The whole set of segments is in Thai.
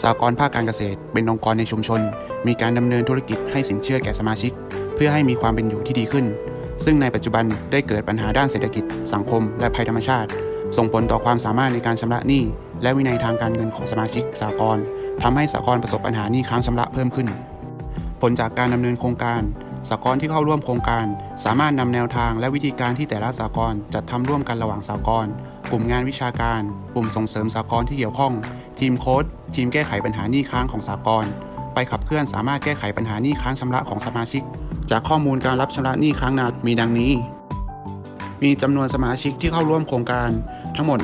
สหกรภาคการเกษตร เป็นองค์กรในชุมชน มีการดำเนินธุรกิจให้สินเชื่อแก่สมาชิก เพื่อให้มีความเป็นอยู่ที่ดีขึ้น ซึ่งในปัจจุบันได้เกิดปัญหาด้านเศรษฐกิจ สังคม และภัยธรรมชาติ ส่งผลต่อความสามารถในการชำระหนี้ และวินัยทางการเงินของสมาชิกสหกรณ์ทำให้สหกรประสบปัญหาหนี้ค้างชำระเพิ่มขึ้น ผลจากการดำเนินโครงการสหกรที่เข้าร่วมโครงการ สามารถนำแนวทางและวิธีการที่แต่ละสหกรจัดทำร่วมกันระหว่างสหกร กลุ่มงานวิชาการ กลุ่มส่งเสริมสหกรณ์ที่เกี่ยวข้อง ทีมโค้ดทีมแก้ไขปัญหาหนี้ค้างของสหกรณ์ไปขับเคลื่อนสามารถแก้ไขปัญหาหนี้ค้างชำระของสมาชิก จากข้อมูลการรับชำระหนี้ค้างนานมีดังนี้ มีจำนวนสมาชิกที่เข้าร่วมโครงการทั้งหมด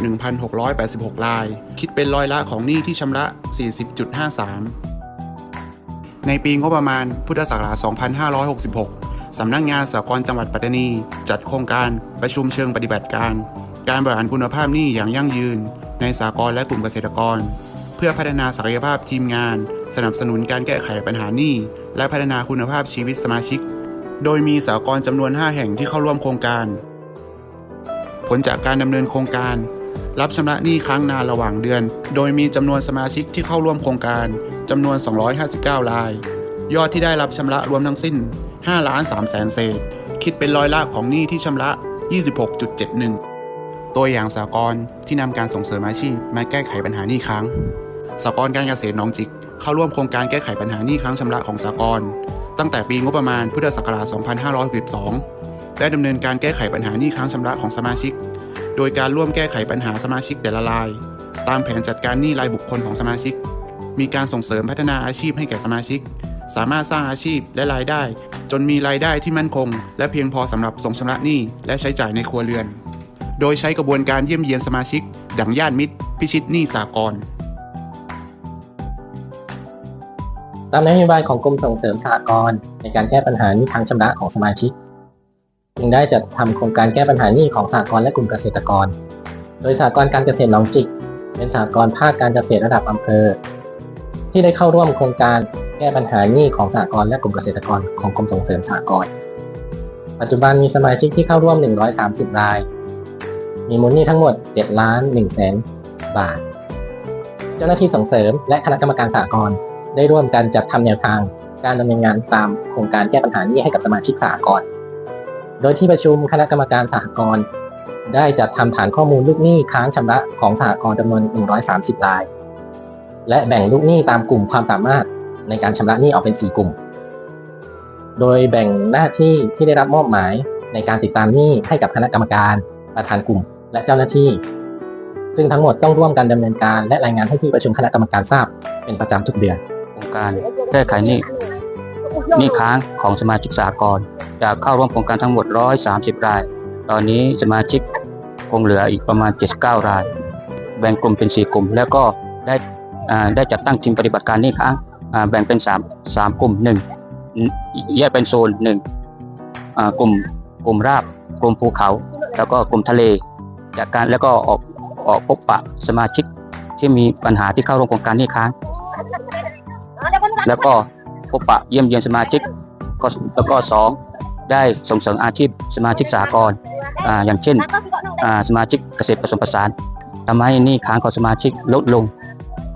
1,686 ราย คิดเป็นร้อยละของหนี้ที่ชำระ 40.53 ในปีงบประมาณพุทธศักราช 2566 สำนักงานสหกรณ์จังหวัดปัตตานี จัดโครงการประชุมเชิงปฏิบัติการ การบริหารคุณภาพหนี้อย่างยั่งยืน ในสหกรณ์และกลุ่มเกษตรกร เพื่อพัฒนาศักยภาพทีมงาน สนับสนุนการแก้ไขปัญหาหนี้และพัฒนาคุณภาพชีวิตสมาชิก โดยมีสหกรณ์จำนวน 5 แห่งที่เข้าร่วมโครงการ ผลจากการดำเนินโครงการ รับชำระหนี้ค้างนานระหว่างเดือน โดยมีจำนวนสมาชิกที่เข้าร่วมโครงการจำนวน 259 ราย ยอดที่ได้รับชำระรวมทั้งสิ้น5ล้าน3แสนเศษ คิดเป็นร้อยละของหนี้ที่ชำระ 26.71 ตัวอย่างสหกรณ์ที่นำการส่งเสริมอาชีพมาแก้ไขปัญหาหนี้ค้างสหกรณ์การเกษตรหนองจิก เข้าร่วมโครงการแก้ไขปัญหาหนี้ค้างชำระของสหกรณ์ตั้งแต่ปีงบประมาณพุทธศักราช 2562 ได้ดำเนินการแก้ไขปัญหาหนี้ค้างชำระของสมาชิก โดยการร่วมแก้ไขปัญหาสมาชิกแต่ละราย ตามแผนจัดการหนี้รายบุคคลของสมาชิก มีการส่งเสริมพัฒนาอาชีพให้แก่สมาชิก สามารถสร้างอาชีพและรายได้ จนมีรายได้ที่มั่นคง และเพียงพอสำหรับส่งชำระหนี้และใช้จ่ายในครัวเรือน โดยใช้กระบวนการเยี่ยมเยียนสมาชิก ดังญาติมิตร พิชิตหนี้สากลตามนโยบายของกรมส่งเสริมสหกรณ์ในการแก้ปัญหาหนี้ค้างชำระของสมาชิก จึงได้จัดทำโครงการแก้ปัญหาหนี้ของสหกรณ์และกลุ่มเกษตรกร โดยสหกรณ์การเกษตรหนองจิก เป็นสหกรณ์ภาคการเกษตรระดับอำเภอ ที่ได้เข้าร่วมโครงการแก้ปัญหาหนี้ของสหกรณ์และกลุ่มเกษตรกรของกรมส่งเสริมสหกรณ์ปัจจุบันมีสมาชิกที่เข้าร่วม 130 ราย มีมูลหนี้ทั้งหมด7ล้าน1แสนบาท เจ้าหน้าที่ส่งเสริมและคณะกรรมการสหกรณ์ได้ร่วมกันจัดทำแนวทาง การดำเนินงานตามโครงการแก้ปัญหาหนี้ให้กับสมาชิกสหกรณ์โดยที่ประชุมคณะกรรมการสหกรณ์ได้จัดทำฐานข้อมูลลูกหนี้ค้างชำระของสหกรณ์จำนวน 130 ราย และแบ่งลูกหนี้ตามกลุ่มความสามารถในการชำระหนี้ออกเป็น 4 กลุ่ม โดยแบ่งหน้าที่ที่ได้รับมอบหมายในการติดตามหนี้ให้กับคณะกรรมการประธานกลุ่ม และเจ้าหน้าที่ ซึ่งทั้งหมดต้องร่วมกันดำเนินการ และรายงานให้ที่ประชุมคณะกรรมการทราบเป็นประจำทุกเดือน โครงการแก้ไขหนี้หนี้ค้างของสมาชิกสากลจะเข้าร่วมโครงการทั้งหมด 130 ราย ตอนนี้สมาชิกคงเหลืออีกประมาณ 79 ราย แบ่งกลุ่มเป็น 4 กลุ่ม แล้วก็ได้อ่าได้จัดตั้งทีมปฏิบัติการหนี้ค้างอ่าแบ่งเป็น 3 3 กลุ่ม 1 แยกเป็นโซน1อ่ากลุ่มกลุ่มราบ กลุ่มภูเขา แล้วก็กลุ่มทะเล จากการแล้วก็ออกออกพบปะสมาชิกที่มีปัญหาที่เข้าร่วมโครงการหนี้ค้างแล้วก็พบปะเยี่ยมเยียนสมาชิกก็แล้วก็สองได้ส่งเสริมอาชีพสมาชิกสากลอ่าอย่างเช่นอ่าสมาชิกเกษตรผสมผสานทำให้หนี้ค้างของสมาชิกลดลง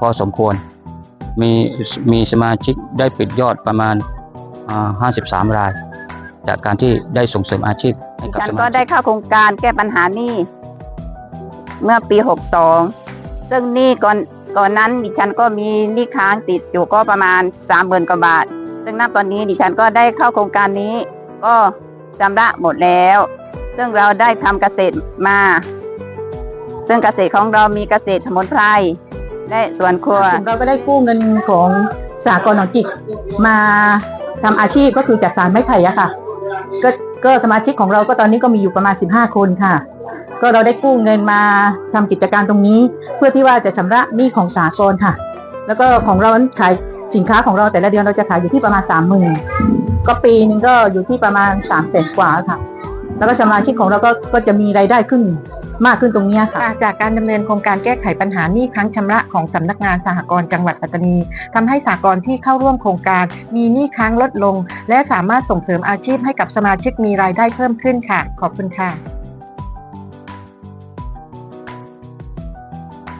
พอสมควร มีมีสมาชิกได้ปิดยอดประมาณอ่า53 ราย จากการที่ได้ส่งเสริมอาชีพให้กับฉันสก็มาชิกได้เข้าโครงการแก้ปัญหาหนี้ เมื่อปี 62 ซึ่งหนี้ก่อนก่อนนั้นดิฉันก็มีหนี้ค้างติดอยู่ก็ประมาณ 30,000กว่าบาท ซึ่งณตอนนี้ดิฉันก็ได้เข้าโครงการนี้ ก็ชำระหมดแล้ว ซึ่งเราได้ทำเกษตรมา ซึ่งเกษตรของเรามีเกษตรสมุนไพรและสวนครัว เราก็ได้กู้เงินของสากลหนองจิกมาทำอาชีพก็คือจัดสารไม้ไผ่อะค่ะ ก็ก็สมาชิกของเราก็ตอนนี้ก็มีอยู่ประมาณ 15 คนค่ะ ก็เราได้กู้เงินมาทำกิจการตรงนี้ เพื่อที่ว่าจะชำระหนี้ของสากลค่ะ แล้วก็ของเรานั้นขายสินค้าของเราแต่ละเดือนเราจะขายอยู่ที่ประมาณ3 0,000ก็ปีหนึงก็อยู่ที่ประมาณ3แสนกว่าค่ะ แล้วก็สมาชิกของเราก็ก็จะมีรายได้ขึ้นมากขึ้นตรงนี้ค่ะ จากการดำเนินโครงการแก้ไขปัญหาหนี้ค้างชำระของสำนักงานสหกรณ์จังหวัดปัตตานีทำให้สากลที่เข้าร่วมโครงการมีหนี้ค้างลดลง และสามารถส่งเสริมอาชีพให้กับสมาชิกมีรายได้เพิ่มขึ้นค่ะ ขอบคุณค่ะ